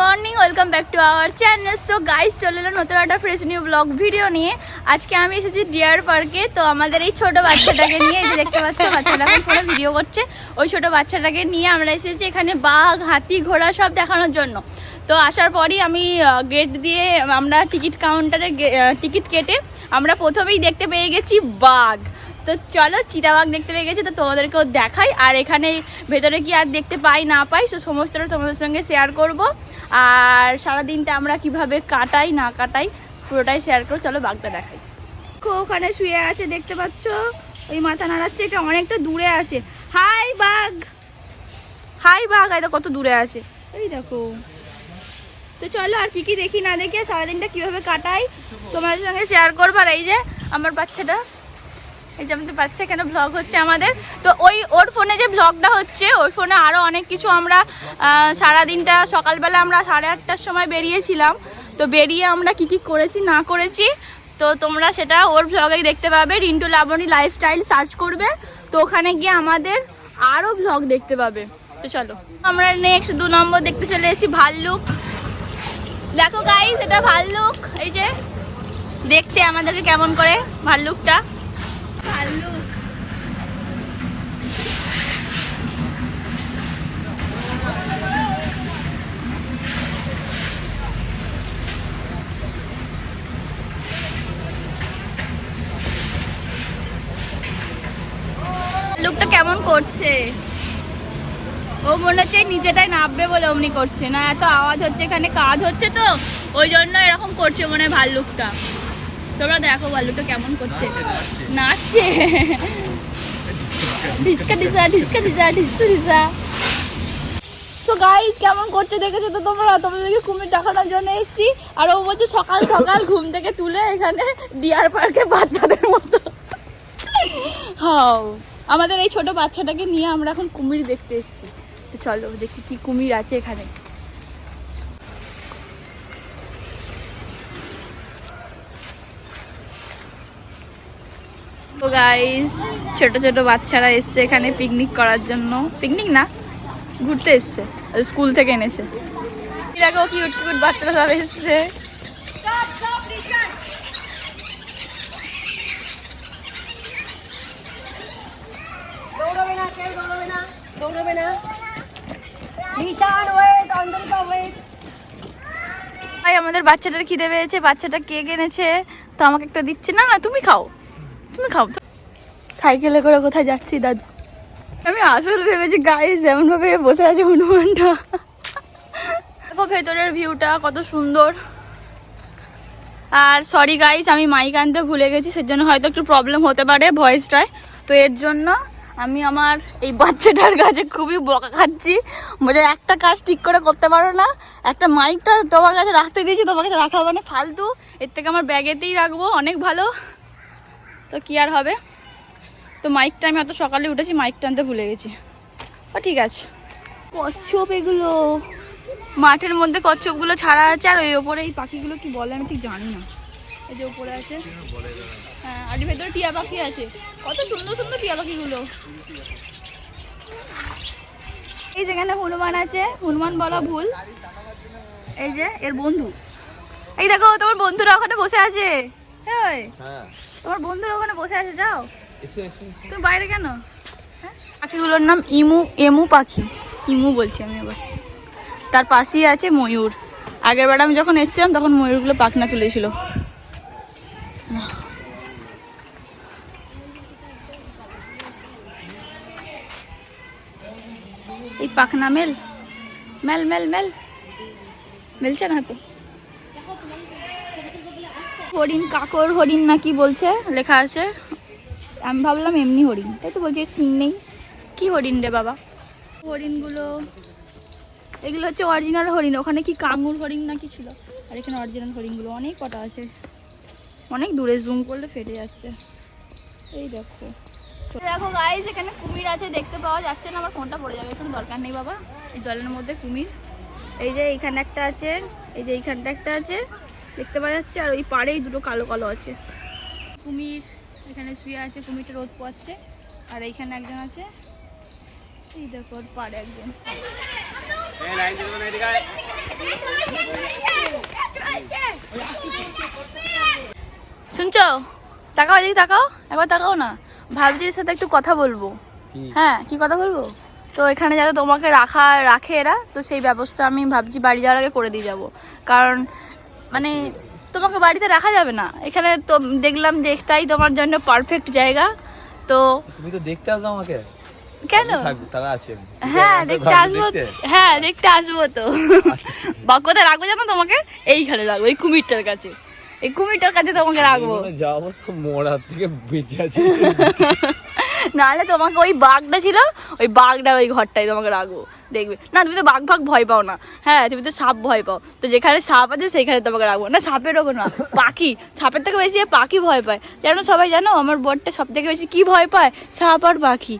Morning, welcome back to our channel. So guys চলে এলো নতুন একটা ফ্রেশ নিউ ব্লগ ভিডিও নিয়ে। আজকে আমি এসেছি ডিয়ার পার্কে তো আমাদের এই ছোট বাচ্চাটাকে নিয়ে, এই যে দেখতে পাচ্ছ, বাচ্চাটা এখন ফোনে ভিডিও করছে। ওই ছোট বাচ্চাটাকে নিয়ে আমরা এসেছি এখানে বাঘ, হাতি, ঘোড়া সব দেখানোর জন্য। তো আসার পরই আমি গেট দিয়ে আমরা টিকিট কাউন্টারে টিকিট কেটে আমরা প্রথমেই দেখতে পেয়ে গেছি বাঘ। তো চলো চিতাবাঘ দেখতে পেয়ে গেছি তো তোমাদেরকেও দেখাই। আর এখানে ভেতরে কি আর দেখতে পাই না পাই সো সমস্তটা তোমাদের সঙ্গে শেয়ার করব। আর সারাদিনটা আমরা কীভাবে কাটাই না কাটাই পুরোটাই শেয়ার করো চলো বাঘটা দেখাই। দেখো, ওখানে শুয়ে আছে দেখতে পাচ্ছ? ওই মাথা নাড়াচ্ছে এটা অনেকটা দূরে আছে। হাই বাঘ! হাই বাঘ! তো কত দূরে আছে। এই দেখো। তো চলো আর কি কি দেখি না দেখি সারাদিনটা কীভাবে কাটাই তোমাদের সঙ্গে শেয়ার করব। আর এই যে আমার বাচ্চাটা এই যে আমাদের বাচ্চা কেন ব্লগ হচ্ছে আমাদের? তো ওই, ওর ফোনে যে ব্লগটা হচ্ছে, ওর ফোনে আরও অনেক কিছু আমরা সারাদিনটা, সকালবেলা আমরা সাড়ে আটটার সময় বেরিয়েছিলাম। তো বেরিয়ে আমরা কি কি করেছি, না করেছি, তো তোমরা সেটা ওর ব্লগেই দেখতে পাবে। রিন্টু লাবণী লাইফস্টাইল সার্চ করবে, তো ওখানে গিয়ে আমাদের আরও ব্লগ দেখতে পাবে। তো চলো। আমরা নেক্সট দু নম্বর দেখতে চলে এসেছি, ভাল্লুক। দেখো গাইস এটা ভাল্লুক। এই যে, দেখছে আমাদেরকে কেমন করে ভাল্লুকটা। ভাল্লুক ভাল্লুকটা কেমন করছে? ও মনে হচ্ছে নিচেটাই নামবে বলে অমনি করছে। না, এত আওয়াজ হচ্ছে, এখানে কাজ হচ্ছে তো, ওই জন্য এরকম করছে মনে হয় ভাল্লুকটা। তোমরা দেখো ভাল্লুকটা কেমন করছে। নাচছে ঢিসকা ঢিসা ঢিসকা ঢিসা ঢিসকা ঢিসা তো গাইস কেমন করছে দেখেছ তো তোমরা? তোমাদেরকে কুমির দেখানোর জন্য এসেছি। আর ও বলছে সকাল সকাল ঘুম থেকে তুলে এখানে ডিয়ার পার্কে বাচ্চাদের মতো। হাও আমাদের এই ছোট বাচ্চাটাকে নিয়ে আমরা এখন কুমির দেখতে এসেছি। তো চলো দেখি কি কুমির আছে এখানে। তো গাইস ছোট ছোট বাচ্চারা এসছে এখানে পিকনিক করার জন্য। পিকনিক না ঘুরতে এসছে স্কুল থেকে এনেছে। দেখো কিউট কিউট বাচ্চারা সব এসছে। দৌড়বে না কেউ দৌড়বে না দৌড়বে না। নিশান ওয়েট অন্তরিকা ওয়েট ভাই আমাদের বাচ্চাটার খিদে পেয়েছে বাচ্চাটা কেক এনেছে। তো আমাকে একটা দিচ্ছে। না না তুমি খাও। তুমি খাও। সাইকেলে করে কোথায় যাচ্ছি, দাদু? আমি আসল ভেবেছি গায়ে যেমন ভাবে বসে আছে হনুমানটা দেখো ভেতরের ভিউটা কত সুন্দর। আর সরি গাইস আমি মাইক আনতে ভুলে গেছি, সেজন্য হয়তো একটু প্রবলেম হতে পারে ভয়েসটায় তো এর জন্য আমি আমার এই বাচ্চাটার কাছে খুবই বকা খাচ্ছি। বলে, একটা কাজ ঠিক করে করতে পারো না, একটা মাইকটা তোমার কাছে রাখতে দিয়েছি, তোমার কাছে রাখা হবে না, ফালতু। এর থেকে আমার ব্যাগেতেই রাখব, অনেক ভালো। তো কি আর হবে? তো মাইকটা আমি অত সকালে উঠেছি মাইকটা আনতে ভুলে গেছি। ও, ঠিক আছে। কচ্ছপ এগুলো। মাঠের মধ্যে কচ্ছপগুলো ছাড়া আছে, আর ওই ওপরে এই পাখিগুলো কি বলে আমি ঠিক জানি না। এই যে উপরে আছে। হ্যাঁ আর ভেতরে টিয়া পাখি আছে। কত সুন্দর সুন্দর টিয়া পাখিগুলো। এই যেখানে হনুমান আছে, হনুমান বলা ভুল। এই যে, এর বন্ধু। এই দেখো, তোমার বন্ধুরা ওখানে বসে আছে। হ্যাঁ। তোমার বন্ধুরা ওখানে বসে আছে যাও। তুমি বাইরে কেন? হ্যাঁ? পাখিগুলোর নাম ইমু এমু পাখি। ইমু বলছি আমি আবার তার পাশেই আছে ময়ূর। আগের বার আমি যখন এসেছিলাম তখন ময়ূরগুলো পাখনা তুলেছিল। এই পাখনা মেল। মেল মেল মেল। মেলছে না তো হরিণ, কাকর হরিণ না কি বলছে? লেখা আছে। আমি ভাবলাম এমনি হরিণ। তাই তো বলছি, সিং নেই। কি হরিণ রে বাবা? হরিণগুলো, এগুলো হচ্ছে অরিজিনাল হরিণ। ওখানে কি কাঙ্গুর হরিণ না কি ছিল? আর এখানে অরিজিনাল হরিণগুলো অনেক কটা আছে। অনেক দূরে জুম করলে ফেটে যাচ্ছে। এই দেখো। দেখো গাইস এখানে কুমির আছে, দেখতে পাওয়া যাচ্ছে না, আমার ফোনটা পড়ে যাবে, কোনো দরকার নেই বাবা। এই জলের মধ্যে কুমির। এই যে এইখানে একটা আছে, এই যে এইখানটা একটা আছে। দেখতে পাওয়া যাচ্ছে আর ওই পাড়েই দুটো কালো কালো আছে। কুমির এখানে শুয়ে আছে কুমিরটা রোদ পড়ছে আর এইখানে একজন আছে। এই দেখো পাড়ে একজন। শুনছো? তাকাও এদিকে তাকাও একবার তাকাও না। ভাবজির সাথে একটু কথা বলব। হ্যাঁ কি কথা বলব? তো এখানে যাতে তোমাকে রাখা রাখে এরা তো সেই ব্যবস্থা আমি ভাবছি বাড়ি যাওয়ার আগে করে দিয়ে যাব। কারণ তোমাকে বাড়িতে রাখা যাবে না। এখানে তো দেখলাম যে একটাই তোমার জন্য পারফেক্ট জায়গা। তো তুমি তো দেখতে আসবে আমাকে। কেন? তারা আছে হ্যাঁ দেখতে আসব? হ্যাঁ দেখতে আসব তো। বা কোথায় রাখব জানো তোমাকে? এইখানে রাখব এই কুমিরটার কাছে। এই কুমিরটার কাছে তোমাকে রাখব। যাব তো মোড় হাত থেকে বেঁচে আছি। নাহলে তোমাকে ওই বাঘটা ছিল, ওই বাঘটার ওই ঘরটাই তোমাকে রাখব। দেখবে। না, তুমি তো বাঘ ভাগ ভয় পাও না। হ্যাঁ তুমি তো সাপ ভয় পাও। তো যেখানে সাপ আছে, সেখানে তোমাকে রাখব। না, সাপের ওখানে না, পাখি। সাপের থেকে বেশি পাখি ভয় পায়। জানো সবাই, জানো? আমার বরটা সব থেকে বেশি কি ভয় পায়? সাপ আর পাখি।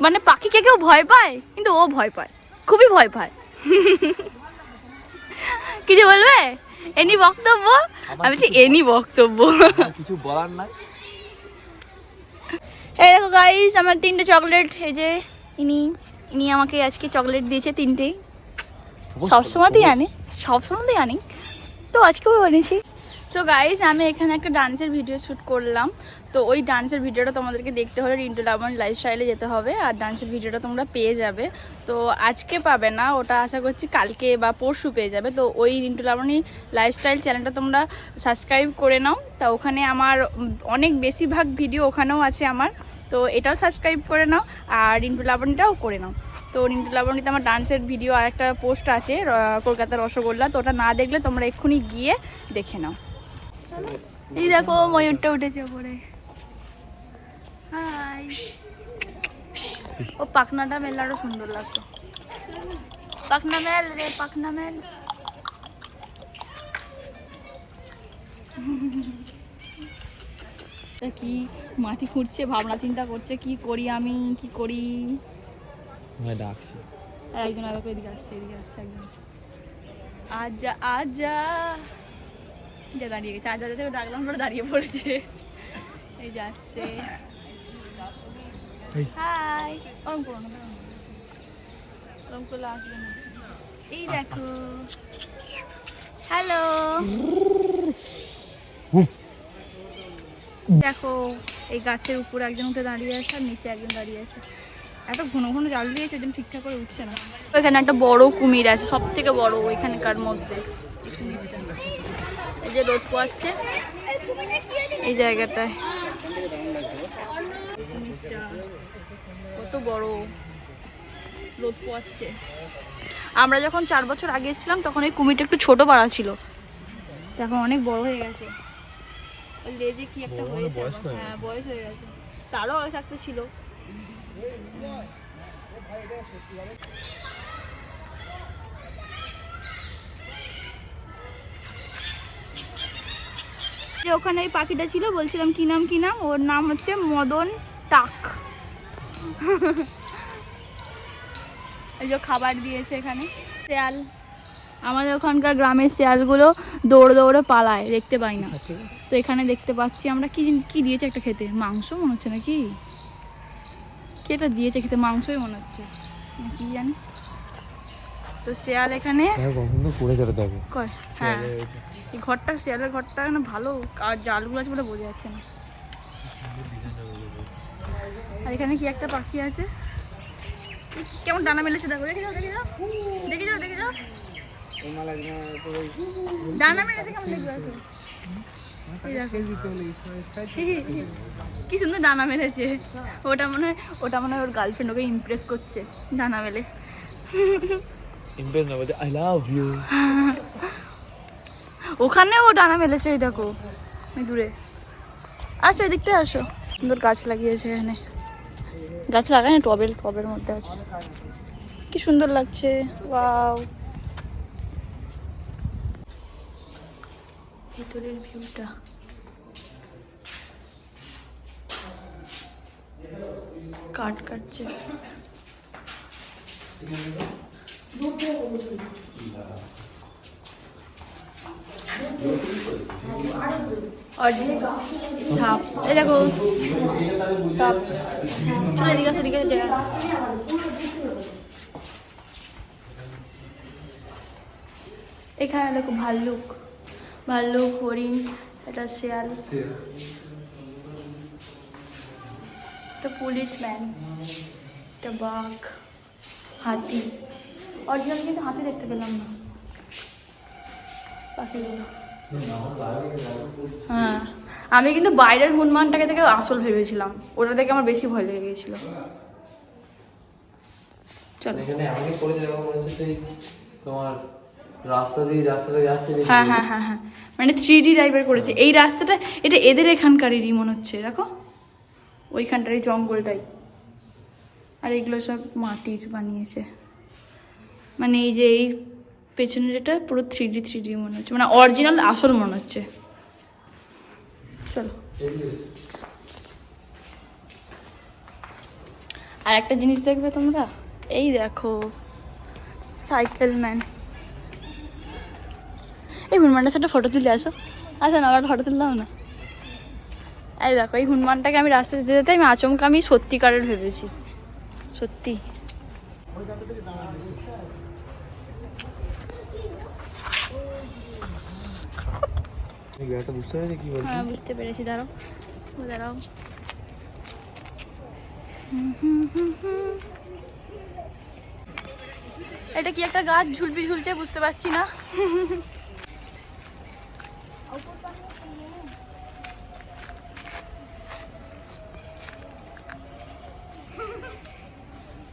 মানে পাখিকে কেউ ভয় পায়? কিন্তু ও ভয় পায়। খুবই ভয় পায়। কিছু বলবে? এনি বক্তব্য? আমি বলছি এনি বক্তব্য। কিছু বলার নাই। এই দেখো গাইস আমার তিনটে চকলেট এই যে ইনি ইনি আমাকে আজকে চকলেট দিয়েছে তিনটেই। সবসময়তেই আনে সবসময়তেই আনি। তো আজকেও বানিয়েছি সো গাইজ আমি এখানে একটা ডান্সের ভিডিও শ্যুট করলাম। তো ওই ডান্সের ভিডিওটা তোমাদেরকে দেখতে হলে রিন্টু লাবণ লাইফস্টাইলে যেতে হবে আর ডান্সের ভিডিওটা তোমরা পেয়ে যাবে। তো আজকে পাবে না, ওটা আশা করছি কালকে বা পরশু পেয়ে যাবে। তো ওই রিন্টু লাবণী লাইফস্টাইল চ্যানেলটা তোমরা সাবস্ক্রাইব করে নাও। তা ওখানে আমার অনেক বেশিরভাগ ভিডিও ওখানেও আছে আমার। তো এটাও সাবস্ক্রাইব করে নাও আর রিন্টু লাবণীটাও করে নাও। তো রিন্টু লাবণীতে আমার ডান্সের ভিডিও আর একটা পোস্ট আছে কলকাতার রসগোল্লা। তো ওটা না দেখলে তোমরা এক্ষুনি গিয়ে দেখে নাও। এই দেখো ময়ূরটা উঠেছে ওপরে হাই। ও পাখনাটা মেলে আরও সুন্দর লাগতো পাখনা মেল রে পাখনা মেল। তা কি মাটি খুঁড়ছে ভাবনা চিন্তা করছে কি করি আমি কি করি? ডাকছে। আর একজন আগে এদিকে আসছে এদিকে আসছে একজন। আজা আজা। যা দাঁড়িয়ে গেছে। আজা থেকে ডাকলাম পরে দাঁড়িয়ে পড়েছে। এই যে আসছে। হাই ওরম করো না। ওরম করলে আসবে না। এই দেখো। হ্যালো দেখো এই গাছের উপরে একজন উঠে দাঁড়িয়ে আছে আর নিচে একজন দাঁড়িয়ে আছে। এত ঘন ঘন জাল দিয়েছে একদম ঠিকঠাক করে উঠছে না। ওইখানে একটা বড় কুমির আছে সব থেকে বড় ওইখানকার মধ্যে। এই যে রোদ পোয়াচ্ছে। এই জায়গাটায়। কত বড় রোদ পোয়াচ্ছে। আমরা যখন চার বছর আগে এসেছিলাম তখন এই কুমিরটা একটু ছোট পাড়া ছিল। এখন অনেক বড় হয়ে গেছে। ওই লেজে কি একটা হয়েছে। হয়ে বয়স হয়ে গেছে। তারও থাকতে ছিল। যে ওখানে এই পাখিটা ছিল বলছিলাম কি নাম কি নাম? ওর নাম হচ্ছে মদন টাক। এই যে খাবার দিয়েছে এখানে। শেয়াল। আমাদের ওখানকার গ্রামের শেয়ালগুলো দৌড়ে দৌড়ে পালায় দেখতে পাই না। তো এখানে দেখতে পাচ্ছি আমরা কি কি দিয়েছে একটা খেতে? মাংস মনে হচ্ছে নাকি? কি এটা দিয়েছে খেতে? মাংসই মনে হচ্ছে। কি জানি? তো শেয়াল এখানে দেখো। কয়? হ্যাঁ। এই ঘরটা শেয়ালের ঘরটা না ভালো আর জালগুলো আছে বলে বোঝা যাচ্ছে না। আর এখানে কি একটা পাখি আছে? কেমন ডানা মেলেছে দেখো দেখে যাও দেখে যাও দেখে যাও দেখে যাও। ডানা মেলেছে কেমন দেখবে আসো কি সুন্দর ডানা মেলেছে। ওটা মনে হয় ওটা মনে হয় ওর গার্লফ্রেন্ড ওকে ইমপ্রেস করছে ডানা মেলে। ইমপ্রেস না বলছে আই লাভ ইউ ওখানেও ও ডানা মেলেছে ওই দেখো। দূরে। আসো, এদিকটায় আসো। সুন্দর গাছ লাগিয়েছে এখানে। গাছ লাগায় টবের টবের মধ্যে আছে। কি সুন্দর লাগছে। ওয়াও। ভেতরের ভিউটা। কাট কাটছে। সাপ। এই দেখো, সাপ। এদিকে আসো। এখানে দেখো ভাল্লুক। ভাল্লুক, হরিণ এটা শেয়াল। এটা পুলিশম্যান এটা বাঘ, হাতি। অরিজিনাল কিন্তু হাতি দেখতে পেলাম না। পাখিগুলো হ্যাঁ। আমি কিন্তু বাইরের হনুমানটাকে থেকে আসল ভেবেছিলাম। ওটা থেকে আমার বেশি ভয় লেগে গেছিল। চলো। এখানে এমনই করেছে দেখো মনে হচ্ছে তোমার রাস্তা দিয়ে রাস্তাটা যাচ্ছে হ্যাঁ হ্যাঁ হ্যাঁ হ্যাঁ। মানে থ্রি ডি টাইপের করেছে। এই রাস্তাটা এটা এদের এখানকারেরই মনে হচ্ছে দেখো। ওইখানটার এই জঙ্গলটাই। আর এগুলো সব মাটির বানিয়েছে। মানে এই যে এই পেছনের এটা পুরো থ্রি ডি থ্রি ডি মনে হচ্ছে। মানে অরিজিনাল আসল মনে হচ্ছে। চলো। আর একটা জিনিস দেখবে তোমরা? এই দেখো, সাইকেল ম্যান। এই হনুমানটার সাথে ফটো তুলে আসো। আচ্ছা না আবার ফটো তুললাম না। এই দেখো, এই হনুমানটাকে আমি রাস্তায় যেতে যেতে আমি আচমকা আমি সত্যিকারের ভেবেছি সত্যি। এই গাড়িটা বুঝতে পেরেছি কি বলছি? হ্যাঁ বুঝতে পেরেছি দাঁড়াও দাঁড়াও। এটা কি একটা গাছ? ঝুলপি ঝুলছে বুঝতে পারছি না।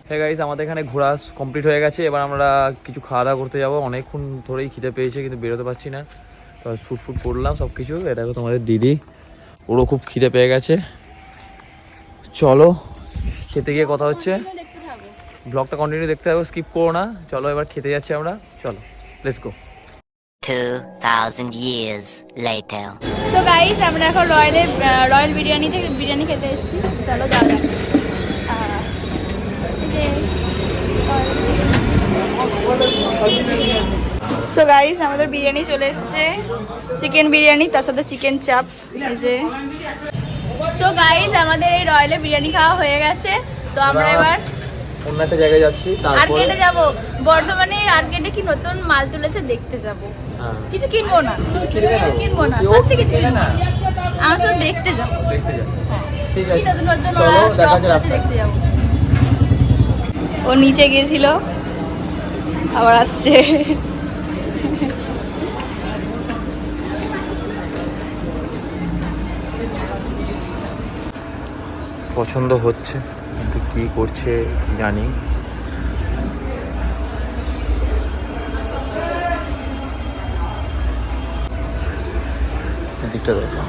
হ্যাঁ গাইস আমাদের এখানে ঘোরা কমপ্লিট হয়ে গেছে। এবার আমরা কিছু খাওয়া দাওয়া করতে যাব। অনেকক্ষণ ধরেই খিদে পেয়েছে কিন্তু বেরোতে পারছি না। তো ফুট ফুট করলাম সব কিছু এটা তোমাদের দিদি ওরও খুব খিদে পেয়ে গেছে। চলো খেতে গিয়ে কথা হচ্ছে। ব্লগটা কন্টিনিউ দেখতে হবে স্কিপ করো না। চলো এবার খেতে যাচ্ছি আমরা। চলো let's go 2,000 years later. So guys আমরা এখন রয়্যালের রয়্যাল বিরিয়ানি থেকে বিরিয়ানি খেতে এসেছি। চলো যাওয়া যাক। আহ, এই যে সো গাইস আমাদের বিরিয়ানি চলে এসেছে। চিকেন বিরিয়ানি তার সাথে চিকেন চাপ এই যে। সো গাইস আমাদের এই রয়্যালে বিরিয়ানি খাওয়া হয়ে গেছে। তো আমরা এবার অন্য একটা জায়গায় যাচ্ছি আর্কেডে যাব। বর্ধমানে আর্কেডে কি নতুন মাল তুলেছে দেখতে যাব। হ্যাঁ। কিছু কিনবো না। কিছু কিনবো না। সত্যি কিছু কিনবো না? আমরা শুধু দেখতে যাব। দেখতে যাও হ্যাঁ। ঠিক আছে। নতুন নতুন ওরা স্টক যাচ্ছে দেখতে যাব। ও নিচে গিয়েছিল। আবার আসছে। পছন্দ হচ্ছে কিন্তু কি করছে জানি। এদিকটা দেখো।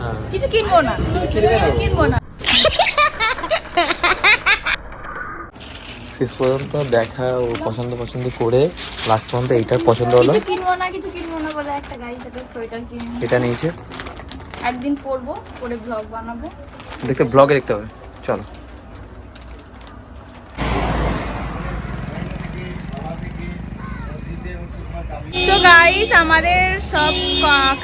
হ্যাঁ কিছু কিনবো না? কিছু কিনবো না। শেষ পর্যন্ত দেখা ও পছন্দ পছন্দ করে লাস্ট পর্যন্ত এইটার পছন্দ হলো। কিছু কিনবো না কিছু কিনবো না বলে একটা গাড়ি একটা সোয়েটার কিনে এটা নিয়েছে? একদিন পরবো পরে ব্লগ বানাবো। দেখতে ব্লগে দেখতে হবে। চলো। সো গাইস আমাদের সব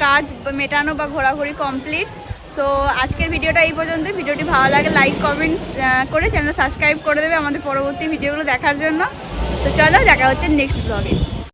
কাজ মেটানো বা ঘোরাঘুরি কমপ্লিট সো আজকের ভিডিওটা এই পর্যন্ত। ভিডিওটি ভালো লাগে লাইক কমেন্টস করে চ্যানেল সাবস্ক্রাইব করে দেবে আমাদের পরবর্তী ভিডিওগুলো দেখার জন্য। তো চলো, দেখা হচ্ছে নেক্সট ব্লগে